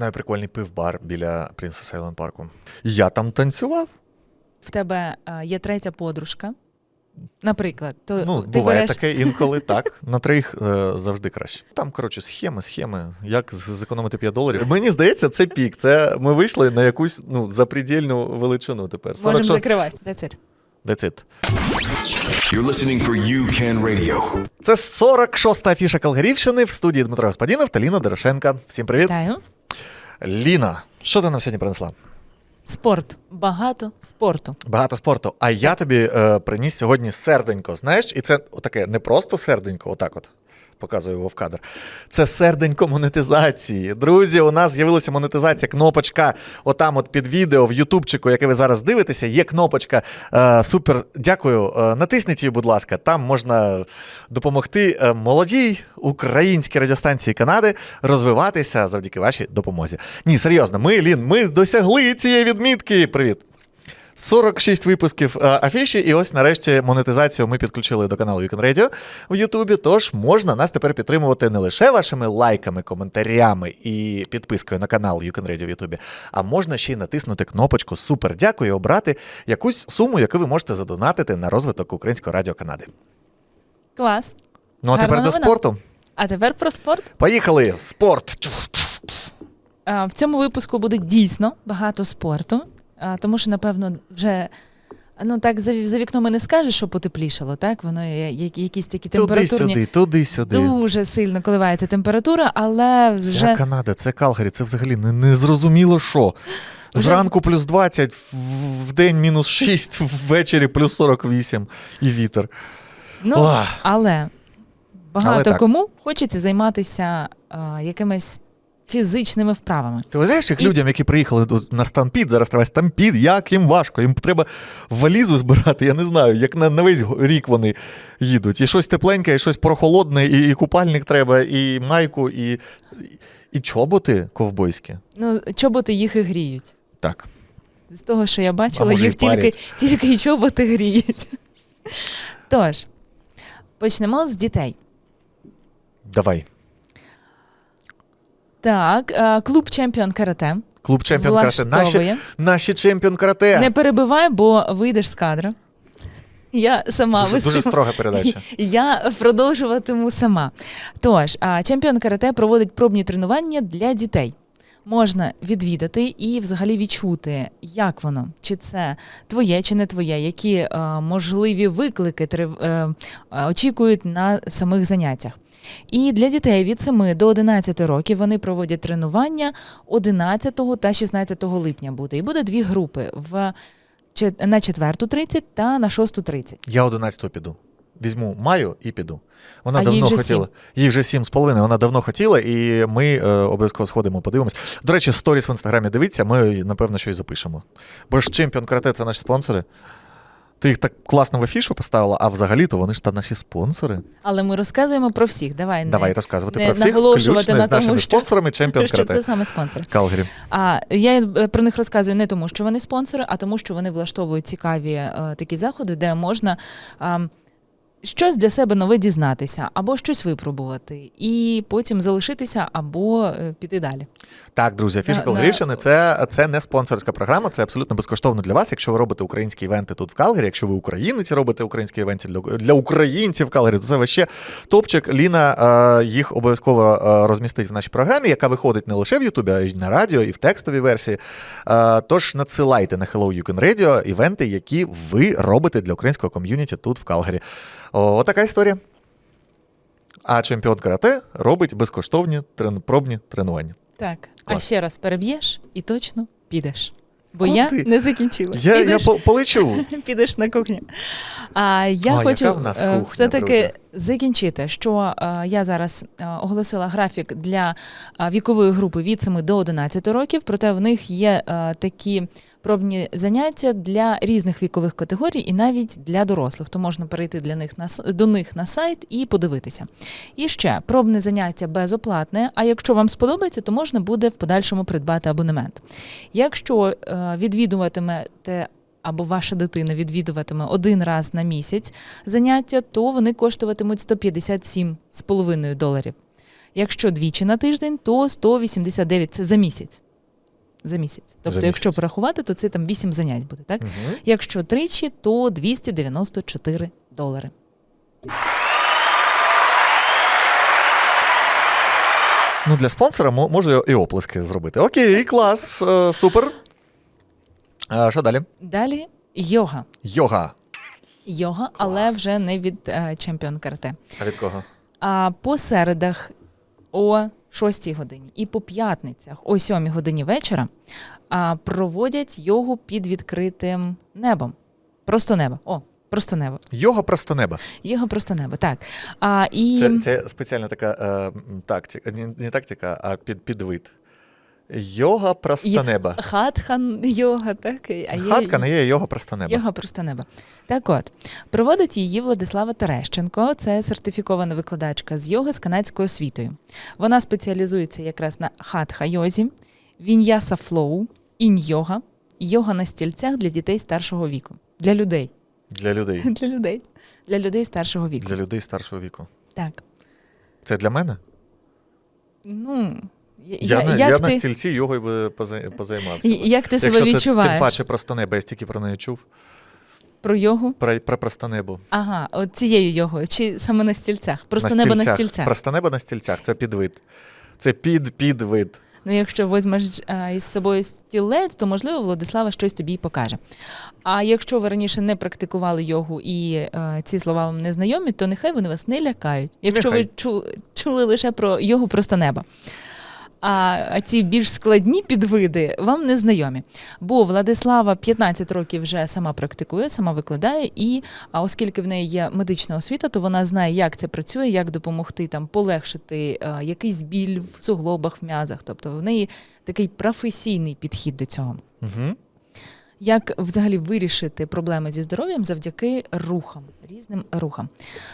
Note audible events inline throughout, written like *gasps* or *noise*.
знаю прикольний пивбар біля Princess Island парку. Я там танцював. В тебе е, є третя подружка, наприклад, то Ну, ти буває береш таке інколи *laughs* так. На трьох е, завжди краще. Там, коротше, схеми, схеми. Як зекономити 5 доларів. Мені здається, це пік. Це ми вийшли на якусь ну, запредельну величину тепер. можемо 46 закривати. That's it. That's it. You're listening for UCAN Radio. Це 46-та афіша Калгарівщини в студії Дмитро Господінов та Ліна Дорошенка. Всім привіт. Вітаю. Ліна, що ти нам сьогодні принесла? Спорт. Багато спорту. Багато спорту. А я тобі е, приніс сьогодні серденько. Знаєш, і це таке не просто серденько, отак от. Показую його в кадр. Це серденько монетизації. Друзі, у нас з'явилася монетизація. Кнопочка отам, от під відео в Ютубчику, яке ви зараз дивитеся, є кнопочка. Е, супер, дякую. Е, натисніть її, будь ласка. Там можна допомогти е, молодій українській радіостанції Канади розвиватися завдяки вашій допомозі. Ні, серйозно, ми, Лін, ми досягли цієї відмітки. Привіт. 46 випусків е, афіші, і ось нарешті монетизацію ми підключили до каналу Weekend Radio в Ютубі. Тож можна нас тепер підтримувати не лише вашими лайками, коментарями і підпискою на канал Weekend Radio в Ютубі, а можна ще й натиснути кнопочку Супер дякую і обрати якусь суму, яку ви можете задонатити на розвиток Українського радіо Канади. Клас. Ну а Гарна тепер до спорту. А тепер про спорт. Поїхали! Спорт! А, В цьому випуску буде дійсно багато спорту, тому що, напевно, вже. Ну так за, за вікном не скажеш, що потеплішало, так? Воно є- є- якісь такі температурні Туди-сюди, туди-сюди. дуже сильно коливається температура, але Це вже Канада, це Калгарі, це взагалі не, не зрозуміло що. Зранку плюс 20, в, день мінус 6, ввечері плюс 48 і вітер. ну Ох. але багато Але так. кому хочеться займатися а, якимись фізичними вправами. Ти знаєш, як І- людям, які приїхали на стампід, зараз триває стампід, як їм важко, їм треба валізу збирати, я не знаю, як на, на весь рік вони їдуть. І щось тепленьке, і щось прохолодне, і, і купальник треба, і майку, і, і, чоботи ковбойські. Ну, чоботи їх і гріють. Так. З того, що я бачила, їх тільки, тільки і чоботи гріють. Тож, почнемо з дітей. Давай. Так, е, клуб чемпіон карате Клуб чемпіон карате. Наші, влаштовує. наші чемпіон карате. Не перебивай, бо вийдеш з кадра. Я сама Дуже, дуже строга передача. *laughs* Я продовжуватиму сама. Тож, а, чемпіон карате проводить пробні тренування для дітей. Можна відвідати і взагалі відчути, як воно, чи це твоє, чи не твоє, які е, можливі виклики трив- е, е, очікують на самих заняттях. І для дітей від 7 до 11 років вони проводять тренування 11 та 16 липня буде. І буде дві групи в на 4.30 та на 6.30. Я 11-го піду. Візьму Маю і піду. Вона А їй давно вже хотіла. Їй вже сім з половиною. Вона давно хотіла, і ми е, обов'язково сходимо, подивимось. До речі, сторіс в інстаграмі дивіться, ми напевно що і запишемо. Бо ж чемпіон карате це наші спонсори. Ти їх так класно в афішу поставила, а взагалі-то вони ж та наші спонсори. Але ми розказуємо про всіх. Давай не, Давай розказувати не про всіх, наголошувати включно на з нашими тому, що- спонсорами чемпіон що карате. це саме спонсор. Калгарі. А я е, про них розказую не тому, що вони спонсори, а тому, що вони влаштовують цікаві е, такі заходи, де можна. е, Щось для себе нове дізнатися, або щось випробувати, і потім залишитися, або е, піти далі. Так, друзі, афіша На- це, це не спонсорська програма, це абсолютно безкоштовно для вас. Якщо ви робите українські івенти тут в Калгарі, якщо ви українець робите українські івенти для, для українців в Калгарі, то це ваще топчик. Ліна е, їх обов'язково е, розмістить в нашій програмі, яка виходить не лише в Ютубі, а й на радіо, і в текстовій версії. Тож надсилайте на Hello You Can Radio івенти, які ви робите для українського ком'юніті тут в Калгарі. О, отака історія. А чемпіон карате робить безкоштовні трен... пробні тренування. Так, а ще раз переб'єш і точно підеш. Бо Куди? я не закінчила. Я, підеш, я полечу. *laughs* підеш на кухню. А я а, хочу е, все-таки закінчити, що е, я зараз е, оголосила графік для е, вікової групи від 7 до 11 років, проте в них є такі пробні заняття для різних вікових категорій і навіть для дорослих. То можна перейти для них на до них на сайт і подивитися. І ще пробне заняття безоплатне. А якщо вам сподобається, то можна буде в подальшому придбати абонемент. Якщо відвідуватимете або ваша дитина відвідуватиме один раз на місяць заняття, то вони коштуватимуть 157,5 доларів. Якщо двічі на тиждень, то 189 це за місяць. За місяць. Тобто, За якщо порахувати, то це там 8 занять буде, так? Мгм. Якщо тричі, то 294 долари. Ну, для спонсора мо- можу і оплески зробити. Окей, клас, е, супер. А, що далі? Далі йога. Йога. Йога, але вже не від е, чемпіон карате. А від кого? А по середах о 6 годині і по п'ятницях о 7 годині вечора а, проводять йогу під відкритим небом. Просто небо. О, просто небо. Йога просто неба. Йога просто небо. Так. А, і Це, це спеціальна така е, тактика, не, не тактика, а під, підвид. Йога просто неба. хатхан йога, так? А є Хатка не є йога просто неба. Йога просто небо. Так от, проводить її Владислава Терещенко. Це сертифікована викладачка з йоги з канадською освітою. Вона спеціалізується якраз на хатха-йозі, віньяса флоу, інь-йога, йога на стільцях для дітей старшого віку. Для людей. Для людей. *laughs* Для людей. Для людей старшого віку. Для людей старшого віку. Так. Це для мене? Ну, я, Я, як, я ти, на стільці йогою би позаймався. як ти себе Якщо це відчуваєш тим паче просто небо, я стільки про неї чув. про йогу? Про, про просто небо. Ага, от цією йогою, чи саме на стільцях? Просто небо на стільцях. Просто небо на стільцях це підвид. Це під підвид. Ну, якщо візьмеш а, із собою стілець, то можливо Владислава щось тобі покаже. А якщо ви раніше не практикували йогу і е, ці слова вам не знайомі, то нехай вони вас не лякають. Якщо Нехай. ви чу, чули лише про йогу просто неба. А, ці більш складні підвиди вам не знайомі. Бо Владислава 15 років вже сама практикує, сама викладає, і оскільки в неї є медична освіта, то вона знає, як це працює, як допомогти там полегшити е, якийсь біль в суглобах, в м'язах. Тобто в неї такий професійний підхід до цього. Угу. Як взагалі вирішити проблеми зі здоров'ям завдяки рухам, різним рухам.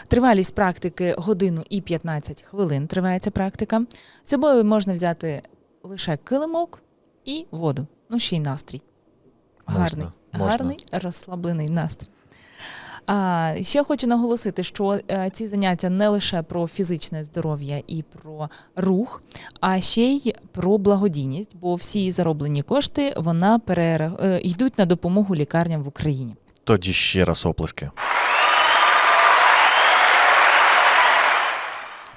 Тривалість практики годину і 15 хвилин триває ця практика. З собою можна взяти лише килимок і воду. Ну, ще й настрій. Можна, Гарний, можна. гарний розслаблений настрій. А, ще хочу наголосити, що е, ці заняття не лише про фізичне здоров'я і про рух, а ще й про благодійність, бо всі зароблені кошти вона перера... е, йдуть на допомогу лікарням в Україні. Тоді ще раз оплески.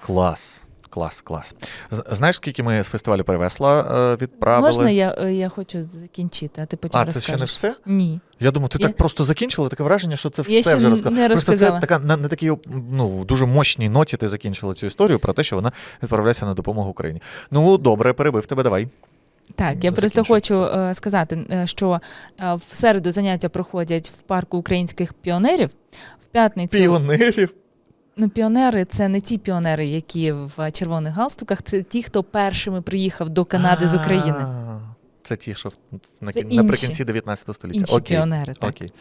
Клас. Клас, клас. Знаєш, скільки ми з фестивалю перевесла е, відправили? Можна я, е, я хочу закінчити, а ти потім А, це ще не все? Ні. Я думаю, ти Я- так просто закінчила, таке враження, що це Я все ще вже розказала. не Просто це така на, на такій ну, дуже мощній ноті ти закінчила цю історію про те, що вона відправляється на допомогу Україні. Ну, добре, перебив тебе, давай. Так, я просто хочу е, сказати, е, що е, в середу заняття проходять в парку українських піонерів. В п'ятницю Піонерів. Ну, піонери це не ті піонери, які в червоних галстуках, це ті, хто першими приїхав до Канади з України. Це ті, що на, Це наприкінці 19 століття. Інші Окей. піонери. Так. Окей.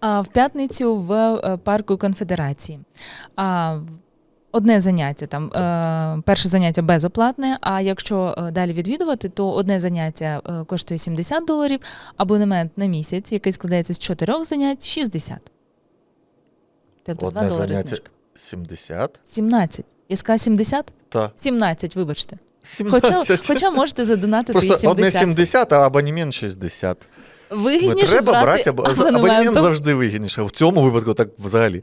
А в п'ятницю в е, парку конфедерації. А, Одне заняття там, е, перше заняття безоплатне. А якщо е, далі відвідувати, то одне заняття коштує 70 доларів, абонемент на місяць, який складається з чотирьох занять 60. Тобто 2 Одне долари заняття знижка. 70. 17. Я сказала 70? Та 17, вибачте. 17. Хоча, хоча можете задонатити і Просто 70. одне 70, а абонемент 60. Ну, Вигідніше треба брати брати або- абонемент абонементом. завжди вигідніше. В цьому випадку так взагалі.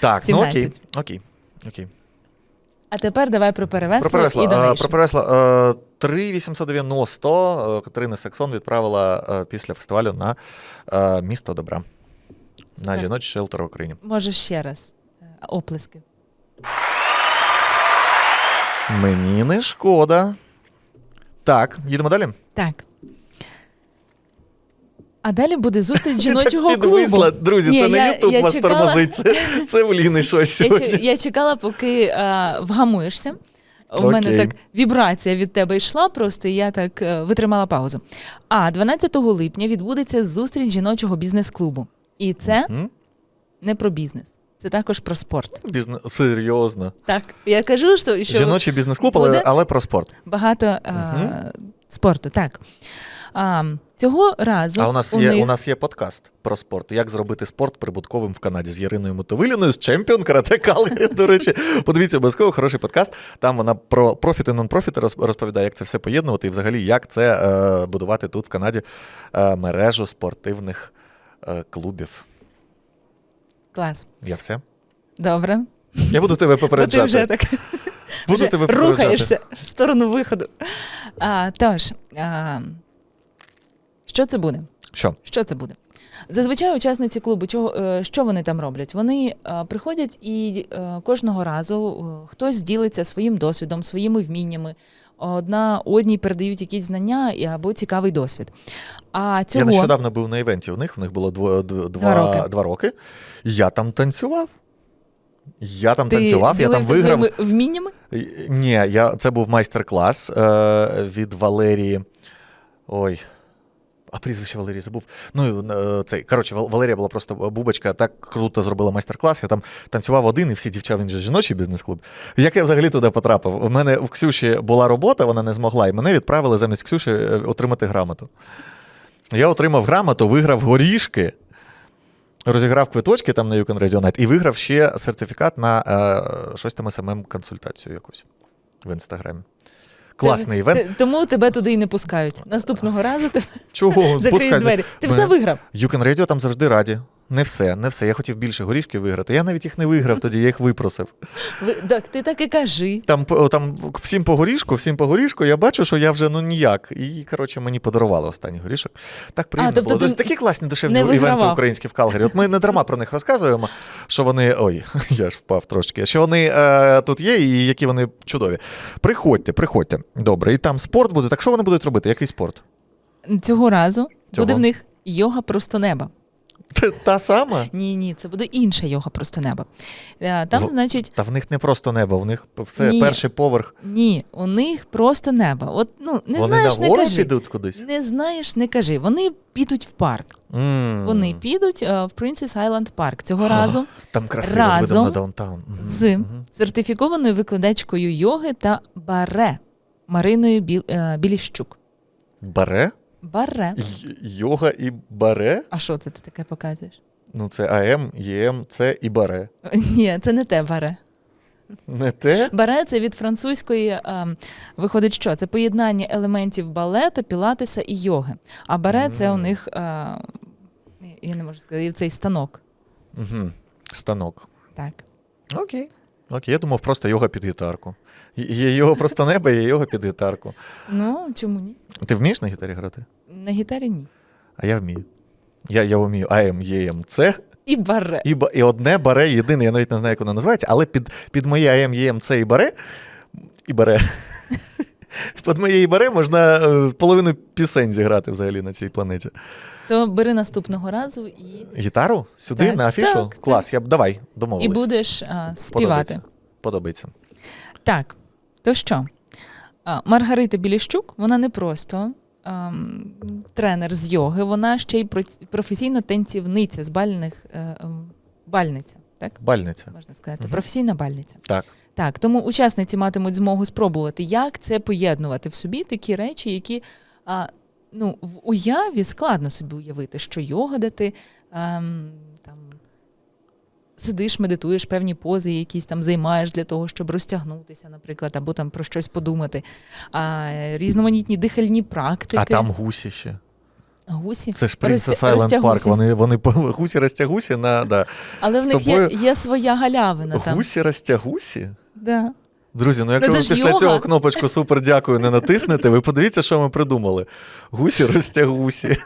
Так, ну окей. 17. Окей. Окей. А тепер давай про перевесло, Про перевесла. і е, донейшн. Про перевесла. 3890 е, Катерина Саксон відправила е, після фестивалю на е, місто добра. На жіночий шелтер в Україні. Може ще раз. е, Оплески. Мені не шкода. Так, їдемо далі. Так. А далі буде зустріч *laughs* жіночого так клубу. Друзі, Ні, це не Ютуб вас чекала- тормозить, це, *laughs* це в Ліни щось сьогодні. я чекала, поки е, вгамуєшся. У мене так вібрація від тебе йшла, просто і я так е, витримала паузу. А 12 липня відбудеться зустріч жіночого бізнес-клубу. І це М? не про бізнес, це також про спорт. Бізнес... Серйозно. Так, я кажу, що, що Жіночий бізнес-клуб, але, але про спорт. багато е, Мгм. спорту. Так. А, цього разу А у нас є них... у нас є подкаст про спорт. Як зробити спорт прибутковим в Канаді з Яриною Мотовиліною, з чемпіон карате Калгарі. *laughs* До речі, подивіться обов'язково хороший подкаст. Там вона про профіт і нон-профіт розповідає, як це все поєднувати, і взагалі як це е, будувати тут в Канаді е, мережу спортивних клубів. Клас. Я все. Добре. Я буду тебе *laughs* Бо ти вже так буду *laughs* вже тебе попереджати. рухаєшся в сторону виходу. А, тож, а, що це буде? Що? Що це буде? Зазвичай учасниці клубу, чого, е, що вони там роблять? Вони е, приходять і е, кожного разу хтось ділиться своїм досвідом, своїми вміннями. Одна одній передають якісь знання або цікавий досвід. А цього Я нещодавно був на івенті. У них у них було дво, дв- два, роки. два роки. Я там танцював. Я там ти танцював, я там виграв. своїми вміннями? Ні, я, це був майстер-клас е, від Валерії. Ой. А прізвище Валерії забув. Ну, е, цей, коротше, Валерія була просто бубочка, так круто зробила майстер-клас. Я там танцював один, і всі дівчата, він же жіночий бізнес-клуб. Як я взагалі туди потрапив? У мене в Ксюші була робота, вона не змогла, і мене відправили замість Ксюші е, отримати грамоту. Я отримав грамоту, виграв горішки, розіграв квиточки там на Radio Night і виграв ще сертифікат на е, щось там СММ консультацію якусь в інстаграмі. Класний івент. ти- тому тебе туди і не пускають. Наступного разу ти Чого? *laughs* закриють Пускай. двері. Ти все виграв. You Can Radio там завжди раді. Не все, не все. Я хотів більше горішків виграти. Я навіть їх не виграв тоді, я їх випросив. Ви- Так, ти так і кажи. Там, там всім по горішку, всім по горішку, я бачу, що я вже ну ніяк. І, коротше, мені подарували останній горішок. Так приємно тобто було. ти Тобто, такі класні душевні івенти українські в Калгарі. От ми не дарма про них розказуємо, що вони. Ой, *laughs* я ж впав трошки. Що вони е, тут є і які вони чудові. Приходьте, приходьте. Добре, і там спорт буде. Так що вони будуть робити? Який спорт? Цього разу Цього? буде в них йога просто неба. *laughs* Та- сама? Ні, ні, це буде інша йога просто неба. Е, Там, В- значить, Та в них не просто небо, в них все Ні. перший поверх. ні, у них просто небо. От ну не вони знаєш, на не кажи. підуть кудись. Не знаєш, не кажи. Вони підуть в парк. М. Вони підуть е, в Princess Island Park цього разу Там красиво разом з на даунтаун. Мгм, з сертифікованою викладачкою йоги та баре Мариною е, Біліщук. Баре? Баре. Й- Йога і баре? А що це ти таке показуєш? Ну, це АМ, ЄМ, С і баре. Ні, це не те баре. Не те? Баре це від французької ем, виходить, що це поєднання елементів балету, пілатеса і йоги. А баре це у Мгм. них, е, я не можу сказати, цей станок. Угу. Станок. Так. Окей. Окей, я думав, просто йога під гітарку. Є- йога просто небо, є йога під гітарку. Ну, чому ні? Ти вмієш на гітарі грати? На гітарі ні. А я вмію. Я, я вмію АМ, ЄМ, С І баре. і, і одне баре єдине, я навіть не знаю, як воно називається, але під, під моє АМ, ЄМ, С і баре. І баре. *laughs* Під моє і баре можна е, половину пісень зіграти взагалі на цій планеті. То бери наступного разу і, Гітару? Сюди, Так, на афішу? так, Клас, я б давай, і будеш а, співати. Подобається. Подобається. Так, то що? А, Маргарита Біліщук, вона не просто ем, тренер з йоги, вона ще й проц- професійна танцівниця з бальних е, ем, бальниця, так? Бальниця. Можна сказати, Мгм. професійна бальниця. Так. Так, тому учасниці матимуть змогу спробувати, як це поєднувати в собі такі речі, які а, ну, в уяві складно собі уявити, що йога, де ти ем, там, сидиш, медитуєш певні пози, якісь там займаєш для того, щоб розтягнутися, наприклад, або там про щось подумати. А, різноманітні дихальні практики. А там гусі ще. гусі. Це ж Island Park. розтягусі. Вони, вони гусі розтягусі на да. Але в них є, тобою- є своя галявина там. Гусі розтягусі? Да. Друзі, ну якщо ви після йога. цього кнопочку супер дякую не натиснете, ви подивіться, що ми придумали. Гусі розтягусі.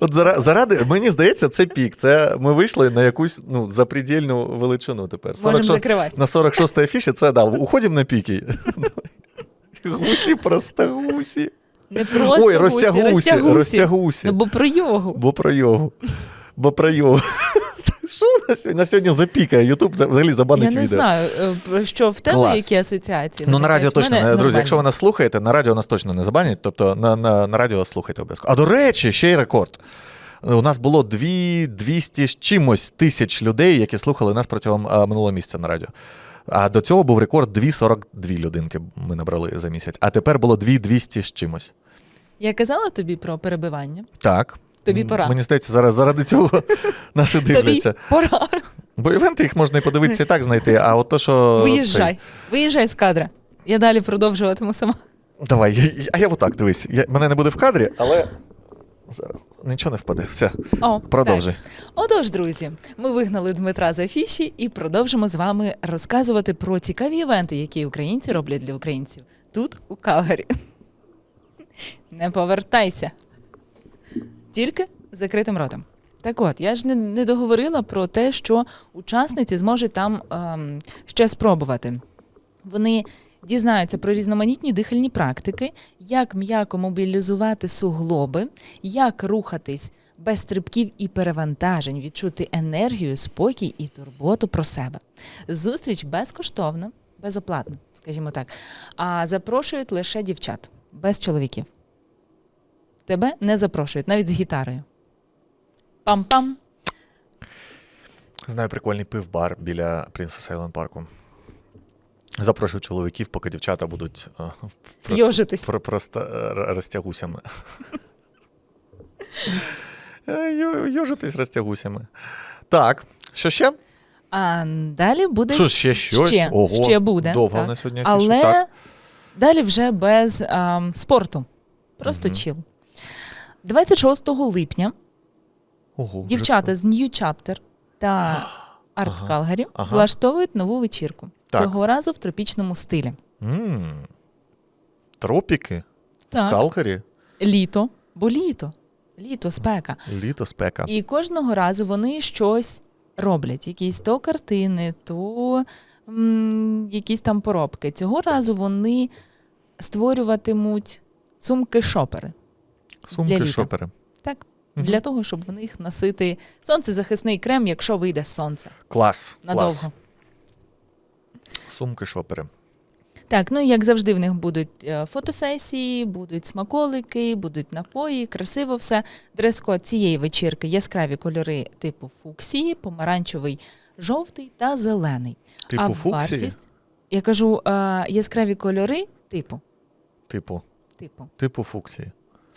От зара- заради, мені здається, це пік. Це ми вийшли на якусь ну, запредельну величину тепер. Можемо 46 закривати. На 46 афіші це да, уходимо на піки. Гусі, просто гусі. Не просто Ой, гусі, розтягусі, розтягусі. розтягусі. Ну, бо про йогу. Бо про йогу. Бо про йогу. Що на сьогодні, на сьогодні запікає? Ютуб взагалі забанить Я не відео. знаю, е, що в тебе Клас. які асоціації. Ну, на радіо мене точно. Друзі, нормальні. якщо ви нас слухаєте, на радіо нас точно не забанять. Тобто на, на, на радіо слухайте обов'язково. А до речі, ще й рекорд. У нас було 200 з чимось тисяч людей, які слухали нас протягом а, минулого місяця на радіо. А до цього був рекорд 2,42 людинки ми набрали за місяць. А тепер було 2,200 з чимось. Я казала тобі про перебивання. Так. Тобі пора. Мені здається, зараз заради цього *laughs* нас і дивляться. Тобі пора. Бо івенти їх можна і подивитися і так знайти, а от то, що. Виїжджай. Виїжджай з кадра. Я далі продовжуватиму сама. Давай, я- я- а я отак, дивись. Я, мене не буде в кадрі, але. Зараз нічого не впаде. Все, О, продовжуй. Так. Отож, друзі, ми вигнали Дмитра з афіші і продовжимо з вами розказувати про цікаві івенти, які українці роблять для українців тут, у Калгарі. *laughs* Не повертайся. Тільки закритим ротом. Так от, я ж не, не договорила про те, що учасниці зможуть там ем, ще спробувати. Вони дізнаються про різноманітні дихальні практики, як м'яко мобілізувати суглоби, як рухатись без стрибків і перевантажень, відчути енергію, спокій і турботу про себе. Зустріч безкоштовна, безоплатна, скажімо так. А запрошують лише дівчат, без чоловіків. Тебе не запрошують, навіть з гітарою. Пам-пам. Знаю прикольний пивбар біля Princess Island парку. Запрошую чоловіків, поки дівчата будуть а, просто, Йожитись. про- просто е, розтягусями. *laughs* Е, Йожитись розтягусями. Так, що ще? А далі буде Що ще щось? ще, Ого, ще буде. довго так. на сьогодні Але так. далі вже без ам, спорту. Просто Мгм. чіл. 26 липня Ого, дівчата з New Chapter та Арт *gasps* Ага, Калгарі ага. влаштовують нову вечірку. Так. Цього разу в тропічному стилі. М, Тропіки в Так, Калгарі, літо, бо літо. Літо, спека. літо, спека. І кожного разу вони щось роблять, якісь то картини, то м, якісь там поробки. Цього разу вони створюватимуть сумки-шопери. Сумки, літа. шопери. Так, Мгм. для того, щоб в них носити сонцезахисний крем, якщо вийде сонце. Клас. Надовго. Клас. Сумки, шопери. Так, ну як завжди, в них будуть е, фотосесії, будуть смаколики, будуть напої, красиво все. Дрес-код цієї вечірки яскраві кольори типу фуксії, помаранчевий, жовтий та зелений. Типу а фуксії? вартість, я кажу, е, яскраві кольори типу, Типу, типу, типу фуксії.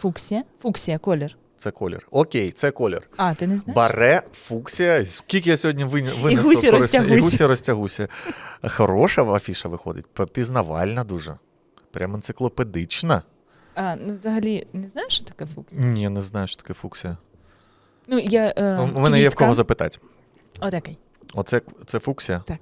Фуксія, фуксія, колір. Це колір. Окей, це колір. А, ти не знаєш? Баре, фуксія. Скільки я сьогодні вин- винесу гусі корисно- розтягусі. І гусі розтягусі. Хороша афіша виходить, пізнавальна дуже. Прям енциклопедична. А, ну взагалі не знаєш, що таке фуксія? Ні, не знаю, що таке фуксія. Ну, я, е, У мене є в кого запитати. Отакий. Оце це фуксія? Так.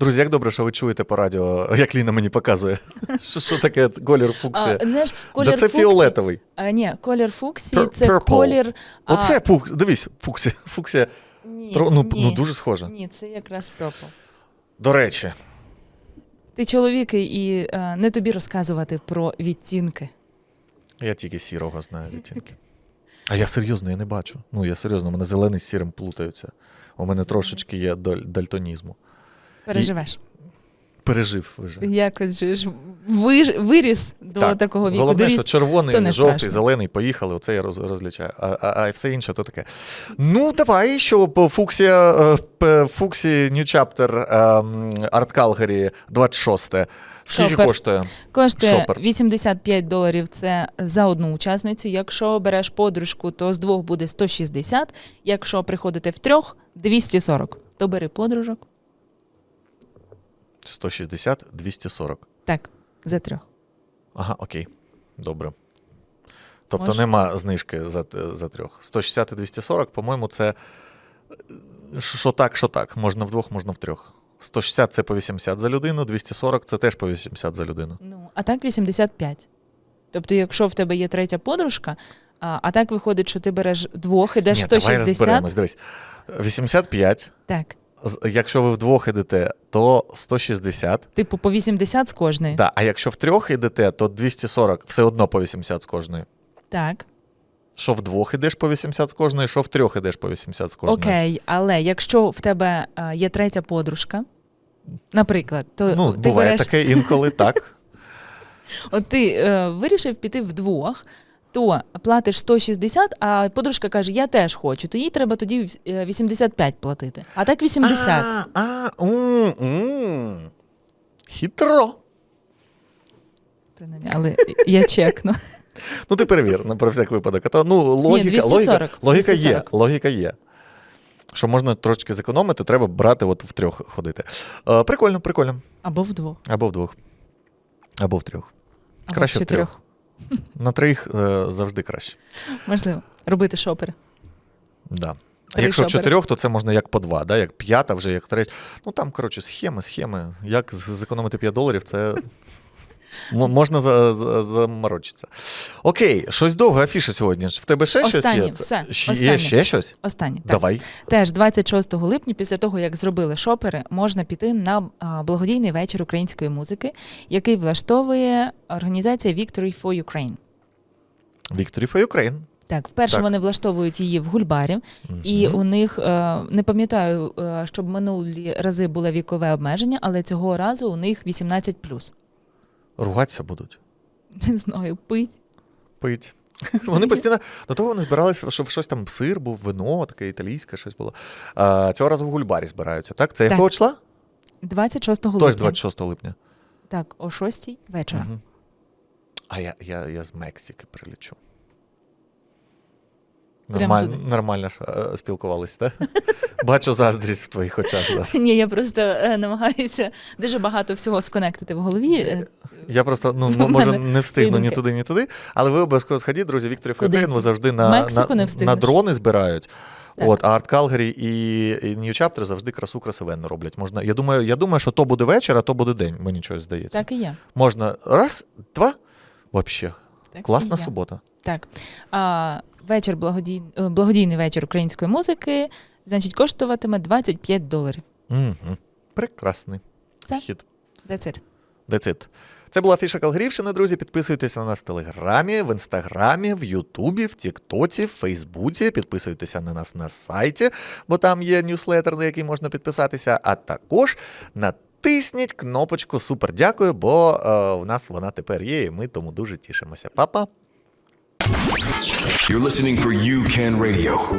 Друзі, як добре, що ви чуєте по радіо, як Ліна мені показує. *laughs* Що, що таке колір фуксія? А, знаєш, Да це фуксії, фіолетовий. А, ні, колір фуксії це purple. колір. а, Оце пук, дивись, фуксія. фуксія. ні, Тро- ну, ні. ну, дуже схоже. Ні, це якраз purple. До речі, Ти чоловік і е, не тобі розказувати про відтінки. я тільки сірого знаю відтінки. А я серйозно, я не бачу. Ну, я серйозно, у мене зелений з сірим плутаються. У мене трошечки є даль- дальтонізму. Переживеш. Пережив вже. Якось же ж виріс до Так. такого віку. Головне, доріс. що червоний, жовтий, страшно. зелений, поїхали, оце я роз, розлічаю. А, а, а все інше то таке. Ну, давай, що по фуксія, е, п- фуксі New Chapter ем, Арт Калгарі 26. Скільки Шопер. коштує? Коштує Шопер. 85 доларів це за одну учасницю. Якщо береш подружку, то з двох буде 160. Якщо приходите в трьох 240. То бери подружок. 160, 240. Так, за трьох. Ага, окей. Добре. Тобто Може. нема знижки за, за трьох. 160 і 240, по-моєму, це е, що так, що так. Можна вдвох, можна в трьох. 160 це по 80 за людину, 240 це теж по 80 за людину. Ну, а так 85. Тобто, якщо в тебе є третя подружка, а, а так виходить, що ти береш двох, ідеш Ні, давай 160. розберемось. Дивись. 85, Так. Якщо ви вдвох ідете, то 160. Типу по 80 з кожної. Да, а якщо в трьох ідете, то 240 все одно по 80 з кожної. Так. Що вдвох ідеш по 80 з кожної, що в трьох ідеш по 80 з кожної. Окей, але якщо в тебе а, є третя подружка, наприклад, то Ну, ти буває береш, таке інколи так. *laughs* от ти е, вирішив піти вдвох, то платиш 160, а подружка каже, я теж хочу, то їй треба тоді е, 85 платити. А так 80. А, а, м, м. Хитро. Принаймні, але я чекну. Ну, ти перевір, ну, про всяк випадок. А то, ну, логіка, 240, логіка, логіка є. 240. Логіка є. Що можна трошки зекономити, треба брати от в трьох ходити. Е, прикольно, прикольно. Або вдвох, Або в двох. Або в трьох. або Краще в в трьох. На троїх е, завжди краще. Можливо, робити шопери. Да. А Три якщо в шопери. чотирьох, то це можна як по два, да? як п'ята, вже як третя. Ну там, коротше, схеми, схеми. Як з- зекономити 5 доларів, це можна за, за, заморочитися. Окей, щось довго афіша сьогодні. В тебе ще щось є? все, останнє. Є ще щось? Останнє. Так. Давай. Теж 26 липня, після того як зробили шопери, можна піти на а, благодійний вечір української музики, який влаштовує організація Victory for Ukraine. Victory for Ukraine. Так, вперше Так. вони влаштовують її в Гульбарі, і у них е, не пам'ятаю, е, щоб минулі рази було вікове обмеження, але цього разу у них 18+. Ругатися будуть. Не знаю, пить. Пить. *laughs* Вони постійно до того вони збиралися, щоб щось там сир був, вино, таке італійське щось було. А, цього разу в Гульбарі збираються, так? Це Так. якого числа? 26 липня. Тож 26 липня. Так, о 6 вечора. Угу. А я, я, я з Мексики прилечу. Прямо Нормаль, туди? нормально ж е, спілкувалися, так? *laughs* Бачу заздрість в твоїх очах зараз. Ні, я просто е, намагаюся дуже багато всього сконектити в голові. е, Я просто ну, *laughs* може не встигну ні туди, ні туди. Але ви обов'язково сходіть, друзі, Віктор? Фейфейн, завжди на, на, дрони збирають. Так. От, а Арт Калгарі і, New Chapter завжди красу красивенно роблять. Можна, я, думаю, я думаю, що то буде вечір, а то буде день, мені щось здається. Так і є. Можна раз, два. Вообще. Класна субота. Так. А, вечір благодій... е, благодійний вечір української музики, значить, коштуватиме 25 доларів. Угу. Прекрасний Все. хід. That's it. Це була Фіша Калгрівщина, друзі. Підписуйтесь на нас в Телеграмі, в Інстаграмі, в Ютубі, в Тіктоці, в Фейсбуці. Підписуйтеся на нас на сайті, бо там є ньюслетер, на який можна підписатися. А також натисніть кнопочку Супер дякую, бо е, в нас вона тепер є, і ми тому дуже тішимося. Па-па! You're listening for You Can Radio.